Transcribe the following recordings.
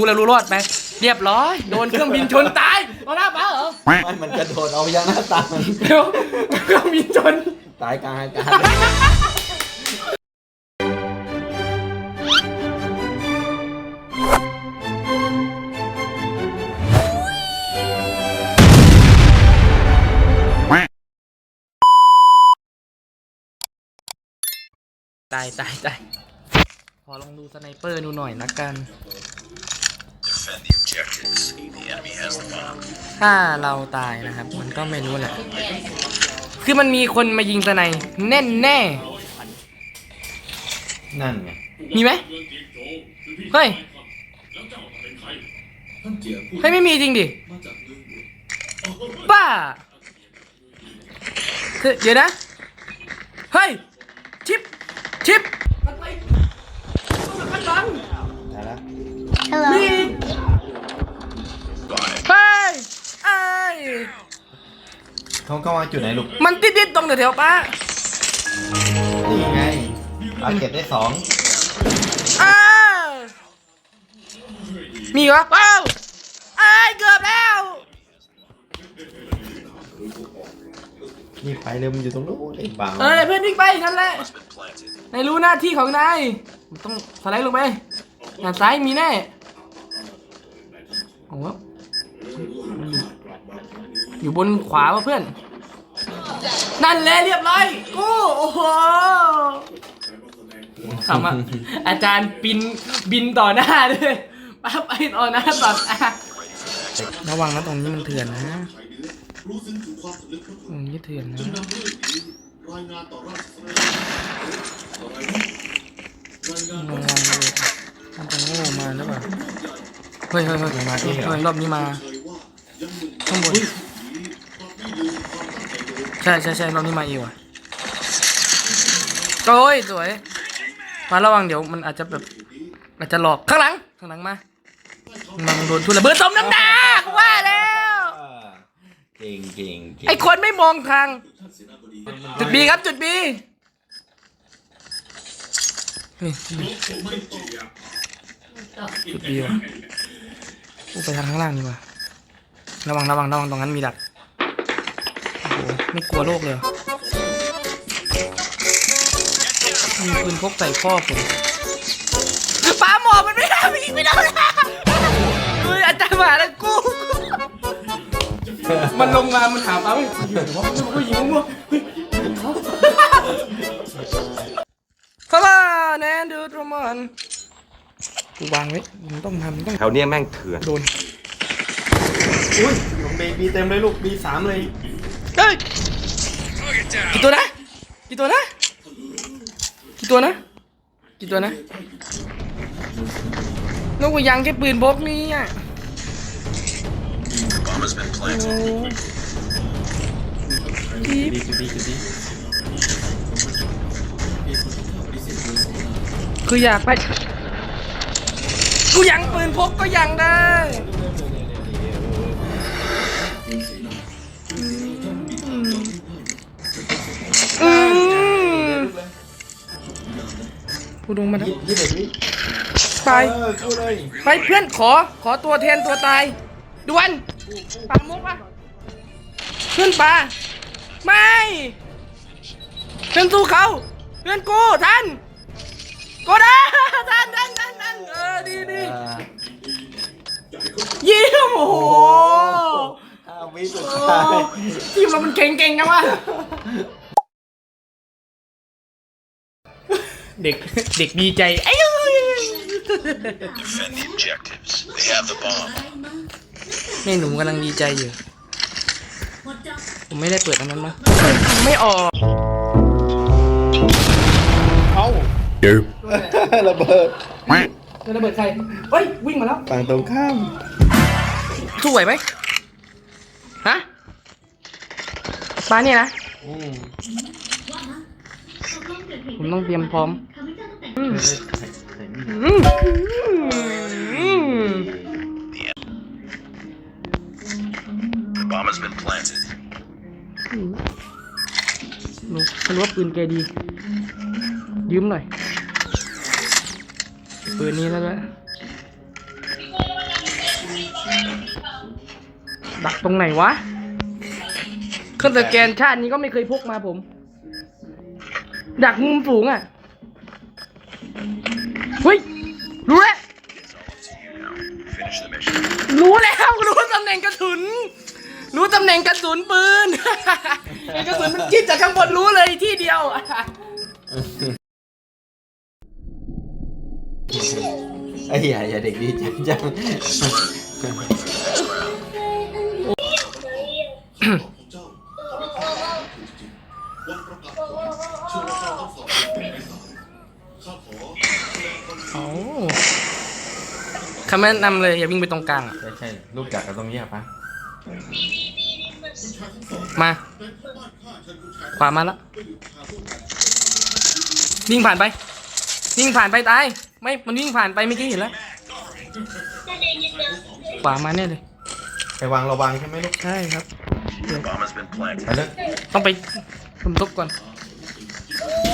รู้แล้วรู้รอดไปเรียบร้อยโดนเครื่องบินชนตายเอาหน้าป้าเหรอไม่มันกระโดดเอายังหน้าตามันเดี๋ยวเครื่องบินชน ตายกลางอากาศตายตายตายขอลองดูสไนเปอร์ดูหน่อยละกัน Defend the objectives. The enemy has the bomb. ถ้าเราตายนะครับ มันก็ไม่รู้แหละ คือมันมีคนมายิงสไนแน่แน่นั่นไงๆมีไหมเฮ้ย เฮ้ย ไม่มีจริงดิ บ้า คือเดี๋ยวนะ เฮ้ย ชิป ชิป ตายแล้วมีเฮ้ยไอ้เขาเข้ามาจุดไหนลูก มันติดๆตรงแถวๆป้านี่ไงเอาเก็บได้สองอ้าวมีวะเอ้าไอ้ายเกือบแล้วนี่ไปเร็วมันอยู่ตรงนู้นไอ้บ่าวเออเพื่อนวิ่งไปนั่นแหละ Has been planted. นายรู้หน้าที่ของนายต้องสไลด์ลงไปงานซ้ายมีแน่โอ้โห อยู่บนขวาวะเพื่อน นั่นเลยเรียบร้อยกูโอ้โหทำอะอาจารย์บินบินต่อหน้าเลยป้าไปต่อหน้าต่อตาระวังนะตรงนี้มันเถื่อนนะตรงนี้เถื่อนนะระวังเลยมันจะโง่มาหรือเปล่าเฮ้ยเฮ้ยเฮ้ยมาเองเฮ้ยรอบนี้มาข้างบน ใช่ใช่ใช่รอบนี้มาเอวอะโอ้ยสวย มาระวังเดี๋ยวมันอาจจะแบบอาจจะหลอกข้างหลังข้างหลังมามันโดนทุนระเบิดสมน้ำหนักว่าแล้วอ่าเก่งเก่งเก่งไอคนไม่มองทาง จุดบีครับจุดบีเฮ้ยจุดบีว่ะอู้ไปทางข้างล่างดีกว่า ระวังระวังระวังตรงนั้นมีดักโอ้โห ไม่กลัวโลกเลยเหรอมีปืนพกใส่ข้อผมปาหมอมันไม่ได้มันยิงไม่ได้นะเฮ้ยอาจารย์มาแล้วกู มันลงมา มันถามเอาเฮ้ยว่ามันผู้หญิงมั่วเฮ้ยเข้ามาแนนดูดรมอนกูวางไว้มึงต้องทำมึงต้องแถวเนี้ยแม่งเถื่อนโดนอุ้ยของเบบีเต็มเลยลูกบีสามเลยเฮ้ย กี่ตัวนะกี่ตัวนะกี่ตัวนะกี่ตัวนะนกกูยังแค่ปืนพกนี่อะ The bomb has been โอ้ planted. กีบบีจุดบีจุดบีคืออยากไปกูยังปืนพกก็ยังได้ กูลงมาแล้วยี่สิบวิไปเออคู่เลยไปเพื่อนขอขอตัวแทนตัวตายด่วนปามุกปะเพื่อนปาไม่เพื่อนสู้เขาเพื่อนกูทันกูได้ทันทันทันทันเออดีดีอ่าเยี่ยมโอ้โหห้าวิสุดโอ้ท้ายทีมเรามันเก่งๆนะวะ เด็กเด็กดีใจไอ้ย Defend the objectives. They have the bomb. แม่หนูกำลังดีใจอยู่ ผมไม่ได้เปิดอันนั้นมาไม่ออกเอ้าระเบิดจะระเบิดใครเฮ้ยวิ่งมาแล้วฝั่งตรงข้ามสู้ไหวไหมฮะปลาเนี่ยนะอืม ผมต้องเตรียมพร้อมอืมใส่ใส่มีดอืมอืม The bomb has been planted. หนูไม่รู้ว่าปืนแกดี ยืมหน่อย ปืนนี้แล้วด้วยดักตรงไหนวะ เครื่องสแกนชาตินี้ก็ไม่เคยพกมาผม ดักมุมสูงอะเฮ้ยรู้แล้วรู้แล้วรู้ตำแหน่งกระสุน รู้ตำแหน่งกระสุนปืนไอ้กระสุนมันจิ้มจากข้างบนรู้เลยที่เดียวไอ้เหี้ยอย่เด็กดีจังจัง คำแนะนำเลยอย่าวิ่งไปตรงกลางอะใช่ใช่ลูกจักรกันตรงนี้อะปะมา ขวามาแล้ววิ่งผ่านไปวิ่งผ่านไปตาย ไม่ มันวิ่งผ่านไปเมื่อกี้เห็นแล้ว ขวามาแน่เลย ไปวางระวังใช่ไหมลูกใช่ครับ The bomb has been ไป planted. เลยต้องไปสมทบก่อน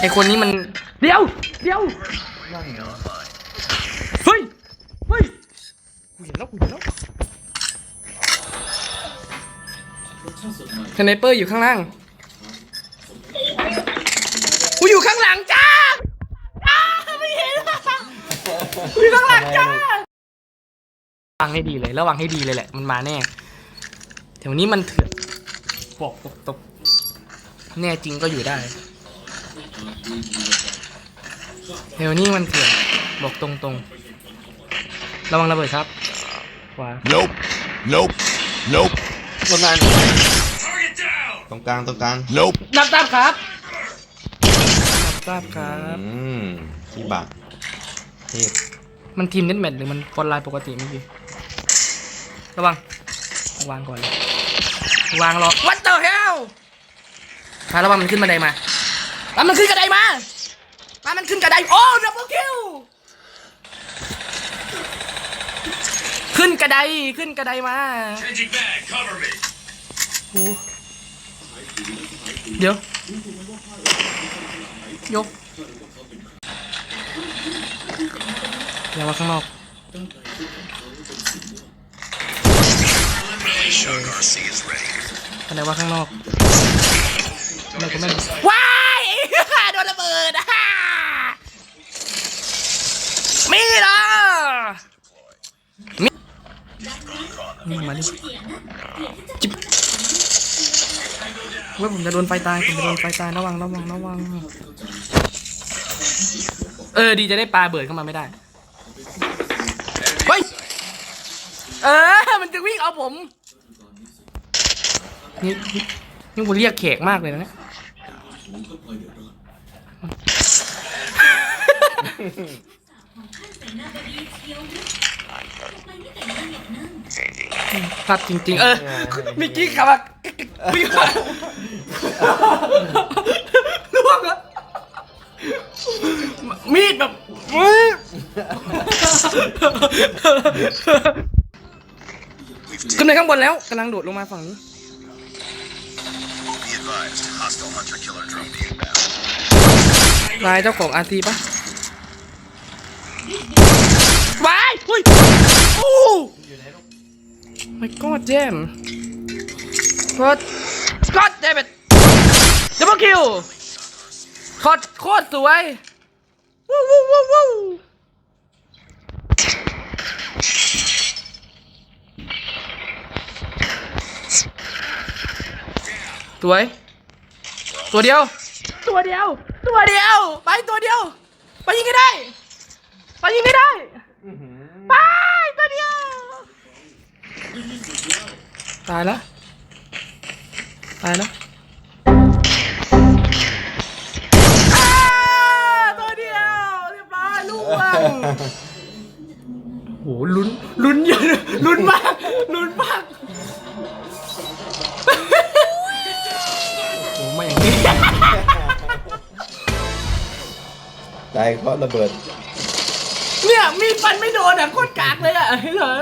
ไอคนนี้มัน เดี๋ยว เดี๋ยว นั่นไงเฮ้ยเฮ้ย กูเห็นแล้วกูเห็นแล้วสไนเปอร์อยู่ข้างล่าง กูอยู่ข้างหลังจ้าจ้าไม่เห็นกูอยู่ข้างหลังจ้าระวังให้ดีเลย ระวังให้ดีเลยแหละ มันมาแน่แถวนี้มันเถื่อนบอกตบตบแน่จริงก็อยู่ได้แถวนี้มันเถื่อนบอกตรงตรงๆ ระวังระเบิดครับขวา Nope. Nope. Nope. ตรงกลาง Target down. ตรงกลางตรงกลาง Nope. นับทราบครับนับทราบครับอืมที่บักเทพมันทีมเน็ตแมทหรือมันฟอนไลน์ปกติเมื่อกี้ระวังวางก่อนเลยวางรอ What the hell พาระวังมันขึ้นบันไดมาปามันขึ้นกระไดมาปามันขึ้นกระไดโอ้ดับเบิลคิว ขึ้นกระไดขึ้นกระไดมา Changing bag. Cover me. โอ้เดี๋ยว ยกอย่ามาข้างนอก Shock RC is ready. อะไรว่าข้างนอกอะไรก็ไม่รู้ว้ายโดนระเบิดอะมีเหรอมี นี่มาดิจิบเว่าผมจะโดนไฟตายผมจะโดนไฟตายระวังระวังระวังเออดีจะได้ปลาเบิดเข้ามาไม่ได้เฮ้ยเออมันจะวิ่งเอาผมนี่นี่นี่กูเรียกแขกมากเลยนะเนี่ย พลาดจริง ๆ เออเมิกกี้ขับมาวิ่งมาล่วงอะมีดแบบอื้อขึ้นไปข้างบนแล้วกำลังโดดลงมาฝั่งนี้ Be advised. Hostile hunter killer drone inbound. นายเจ้าของอาร์ทีปะวายอุ้ยโอ้ ไม่กอดแจมกอดกอดแจมดับเบิลคิวโคตรโคตรสวยวู้วู้วู้วู้สวย ตัวเดียว ตัวเดียว ตัวเดียว ไปตัวเดียว ไปยิงก็ได้ ไปยิงก็ได้ไปตัวเดียว ตายแล้วตายแล้วอ่าตัวเดียวเรียบร้อยล่วงโหลุ้นลุ้นเยอะลุ้นมากลุ้นมากโอ้ไม่อย่างนี้ตายเพราะระเบิด เนี่ยมีดฟันไม่โดนอะโคตรกากเลยอะเห็นเหรอ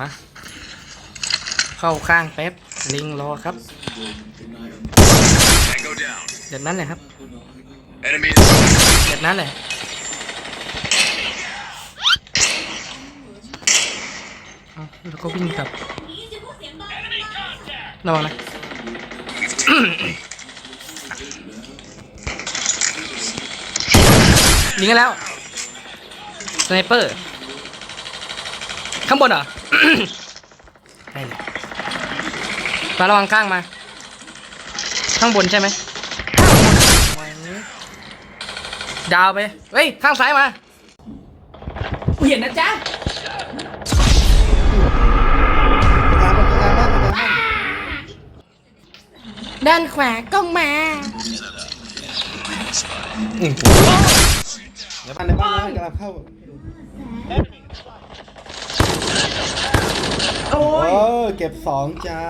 มา เข้าข้างแป๊บ ลิงรอครับ Tango นั้นเลยครับ Enemy is นั้นเลยแล้วก็วิ่งกลับระวังนะ ยิงกันแล้ว สไนเปอร์ ข้างบนเหรอ มาระวังข้างมา ข้างบนใช่ไหมดาวไปเฮ้ยข้างซ้ายมากูเห็นนะจ๊ะตามมาตามมาตามมาด้านขวาก็มาในบ้านในบ้านในบ้านกำลังเข้า โอ้โอ้ยเก็บสองจ้า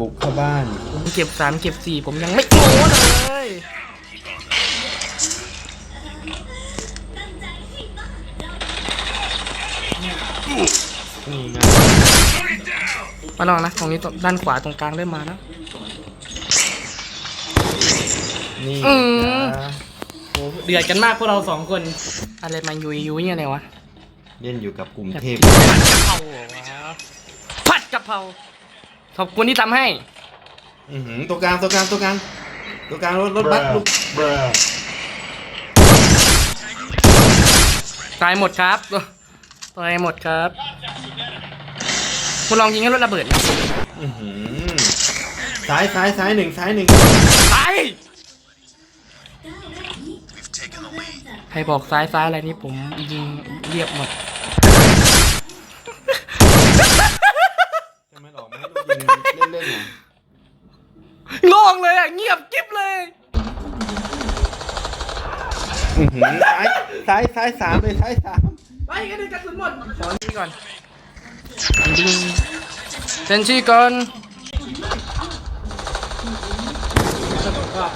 บุกเข้าบ้าน ผมเก็บสามเก็บสี่ผมยังไม่โม้เลยนี่ไงมาลองนะตรงนี้ตรงด้านขวาตรงกลางเริ่มมาแล้ว นี่อืม จ้าโอ้เดือดกันมากพวกเราสองคน อะไรมายุยยุยอะไรวะ เล่นอยู่กับกลุ่มเทพผัดกะเพราเหรอวะผัด กะเพราขอบคุณที่ทำให้ อื้อหือตัวกลางตัวกลางตัวกลางตัวกลางรถรถบัสลูกตายหมดครับตายหมดครับ คุณลองยิงให้รถระเบิดนะอื้อหือซ้ายซ้ายซ้ายหนึ่งซ้ายหนึ่งตาย We've taken the lead. ใครบอกซ้ายซ้ายอะไรนี่ผมยิงเรียบหมด จะไม่หลอกไม่ให้ลูก ยิงเล่นๆหน่อยโล่งเลยอะเงียบกิ๊บเลยอื้อหือซ้ายซ้ายซ้ายสามเลยซ้ายสามไปกันดึงกระสุนหมดขอนี่ก่อนยิงเซนชี่ก่อน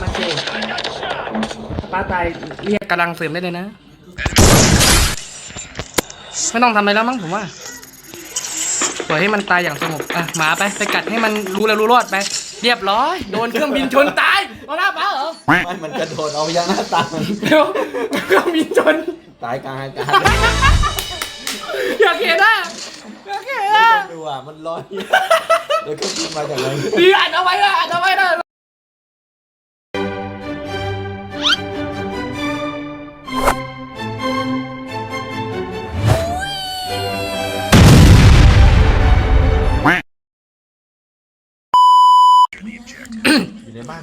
มาเจป้าตายเรียกกำลังเสริมได้เลยนะ ไม่ต้องทำอะไรแล้วมั้งผมว่า ปล่อยให้มันตายอย่างสงบอะหมาไปไปกัดให้มันรู้แล้วรู้รอดไป เรียบร้อย โดนเครื่องบินชนตายเอาหน้าป้าเหรอไม่มันกระโดดเอายางหน้าตามันเดี๋ยวเครื่องบินชนตายกลางอากาศอยากเห็นอะอยากเห็นไม่อะต้องดูอะมันลอยเดี๋ยวก็ขึ้นมาจากไหนดีอัดเอาไว้นะอัดเอาไว้นะ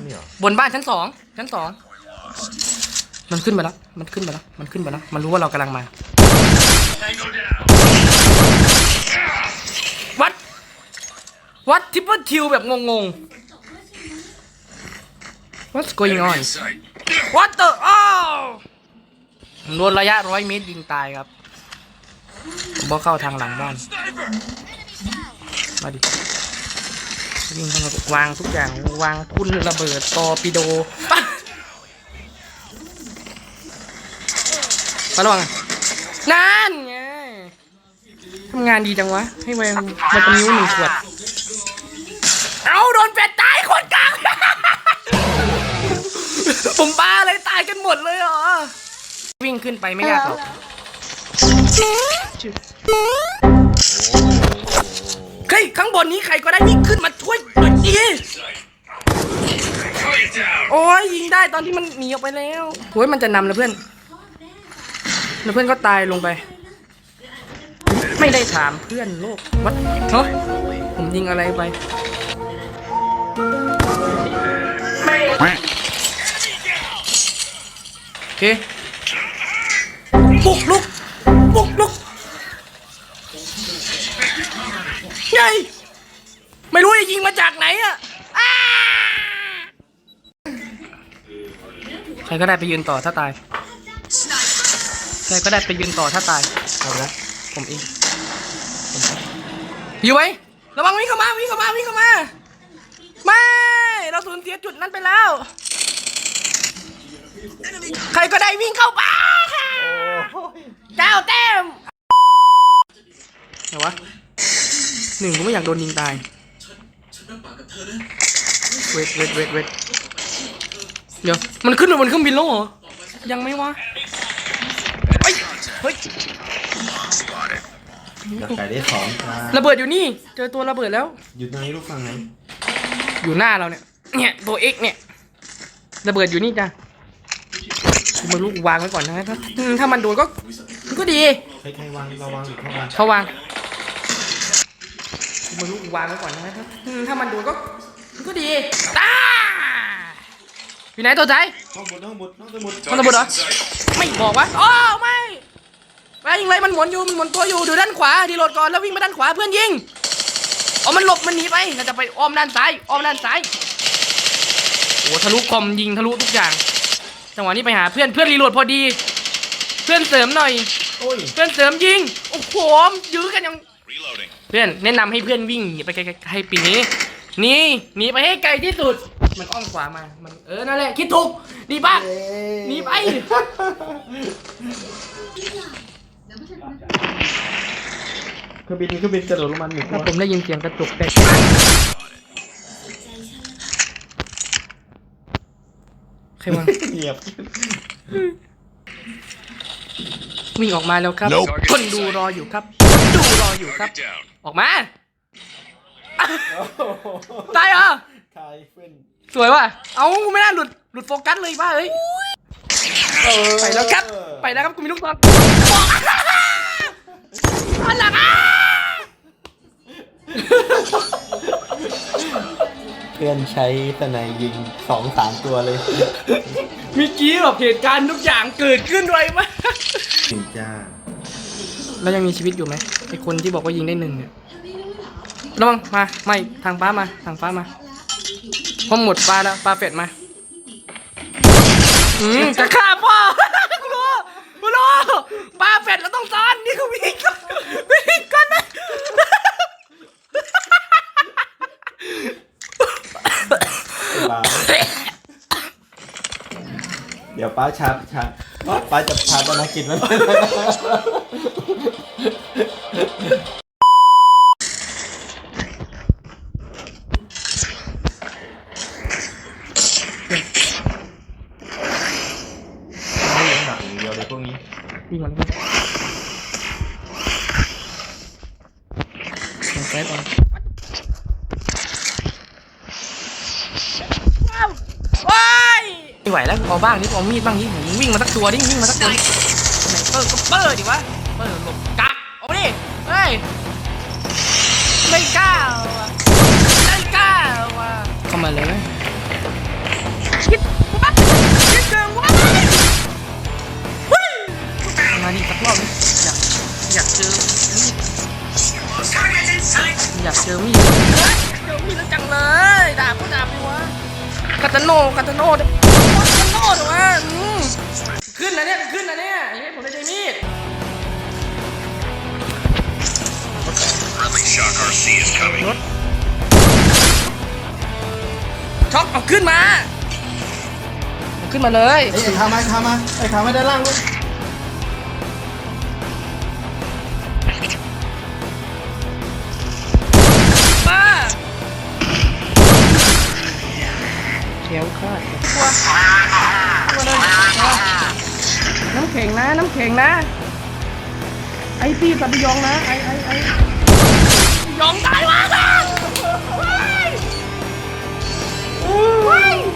นี่เหรอบนบ้านชั้นสองชั้นสองมันขึ้นไปแล้ว มันขึ้นไปแล้ว มันขึ้นไปแล้ว มันรู้ว่าเรากำลังมา วัด วัดทิปเปิลทิวแบบงงๆ What's going on What the อ้าวโดนระยะร้อยเมตรยิงตายครับผมบอกเข้าทางหลังบ้าน มาดิ วิ่งเข้ามาวางทุกอย่างวางทุ่นระเบิดตอร์ปิโดปะมาระวังนั่นไงทำงานดีจังวะ ให้แวงมาเป็นนิ้วหนึ่งขวด เอาโดนเป็ดตายคนกลาง ผมบ้าเลยตายกันหมดเลยเหรอ วิ่งขึ้นไปไม่ยากหรอก เฮ้ยข้างบนนี้ใครก็ได้วิ่งขึ้นมาช่วยหน่อยดิโอ้ยยิงได้ตอนที่มันหนีออกไปแล้วโอ้ยมันจะนำแล้วเพื่อนแล้วเพื่อนก็ตายลงไป ไม่ได้ถามเพื่อนโลกวัดเฮ้ยผมยิงอะไรไปโอเคบุกลุกบุก รก็ได้ไปยืนต่อถ้าตาย ใครก็ได้ไปยืนต่อถ้าตาย เอาละผมเองอยู่ไหมระวังวิ่งเข้ามาวิ่งเข้ามาวิ่งเข้ามา ไม่ เราสูญเสียจุดนั้นไปแล้ว ใครก็ได้วิ่งเข้าป่าเจ้าแต้มไหนวะหนึ่งกูไม่อยากโดนยิงตาย เวทเวทเวทเวท เดี๋ยว มันขึ้นมาบนเครื่องบินแล้วเหรอ ยังไม่วะเฮ้ยเฮ้ยดักไก่ได้สองจ้าระเบิดอยู่นี่ เจอตัวระเบิดแล้ว อยู่ตรงนี้ลูกฟังไหนอยู่หน้าเราเนี่ย เนี่ยตัว X เนี่ย ระเบิดอยู่นี่จ้ะกูไมาลูกวางไว้ก่อนนะถ้าอืมถ้ามันโดนก็มันก็ดีใครใครวางเราวางหรือเขาวางเขาวางกูไมาลูกวางไว้ก่อนนะถ้าอืมถ้ามันโดนก็มันก็ดีตา อยู่ไหนตัวใจห้องบนห้องบนห้องสมุดมันระเบิดเหรอไม่บอกวะอ๋อไม่ไปยิงเลยมันหมุนอยู่มันหมุนตัวอยู่ดูด้านขวาดีโหลดก่อนแล้ววิ่งไปด้านขวาเพื่อนยิงอ๋อมันหลบมันหนีไปเราจะไปอ้อมด้านซ้ายอ้อมด้านซ้ายโอ้ทะลุคอมยิงทะลุทุกอย่างจังหวะนี้ไปหาเพื่อนเพื่อนรีโหลดพอดี เพื่อนเสริมหน่อยโอ้ยเพื่อนเสริมยิงโอ้โหยื้อกันยัง Reloading. เพื่อนแนะนำให้เพื่อนวิ่งหนีไปไกลๆให้ปีนี้หนี่หนีไปให้ไกลที่สุด มันอ้อมขวามา มันเออ นั่นแหละ คิดถูกดีป่ะหนีไป เครื่องบินเครื่องบินกระโดดลงมาหนึ่งถ้าผมได้ยินเสียงกระจกแตกใครวางเหยียบวิ่งออกมาแล้วครับ Nope คนดูรออยู่ครับคนดูรออยู่ครับ Target down. ออกมา ตายเหรอคายเฟ้น สวยว่ะ เอากูไม่น่าหลุดหลุดโฟกัสเลยบ้าเอ้ยไปแล้วครับ ไปแล้วครับกูมีลูกตอนอันหลังอะเพื่อนใช้สไนยยิงสองสามตัวเลยเมื่อกี้แบบเหตุการณ์ทุกอย่างเกิดขึ้นไวมากถึงจ้าแล้วยังมีชีวิตอยู่ไหมไอคนที่บอกว่ายิงได้หนึ่งเนี่ยระวังมาไม่ทางฟ้ามาทางฟ้ามา พอหมดปลาแล้วปลาเป็ดมาอืมจะฆ่าพ่อกูรู้กูรู้ปลาเป็ดเราต้องซ้อนนี่คือวิ่งก่อนวิ่งก่อนนะป้าเดี๋ยวป้าชาชาป้าจะชาตอนนักกินมันไม่ยังหนักอย่างเดียวเลยพวกนี้ วิ่งก่อนเลยลงซ้ายก่อนว้าวว้ายไม่ไหวแล้วเอา บ้างนี่เอามีดบ้างนี่มึงวิ่งมาสักตัวดิวิ่งมาสักตัวดิไหนเปิดก็เปิดดิวะเปิดหลบกักเอาดิเฮ้ยไม่กล้าว่ะไม่กล้าว่ะเข้ามาเลยคิดว่าคิดเกินว่ามาดิสักรอบดิอยากอยากเจอมีดอยากเจอมีดเจอมีดแล้วจังเลยด่าก็ด่าบดีวะคาตาโน่คาตาโน่เดี๋ย ช็อกเอาขึ้นมาเอาขึ้นมาเลยไอ้ขามาขามาไอ้ขามาด้านล่างลูกมาเขียวคาดกลัวกลัวเลยน้ำแข็งนะน้ำแข็งนะ ไอ้พี่สัตยองนะไอ้ไอ้ไอ้ยองตายวะ Why?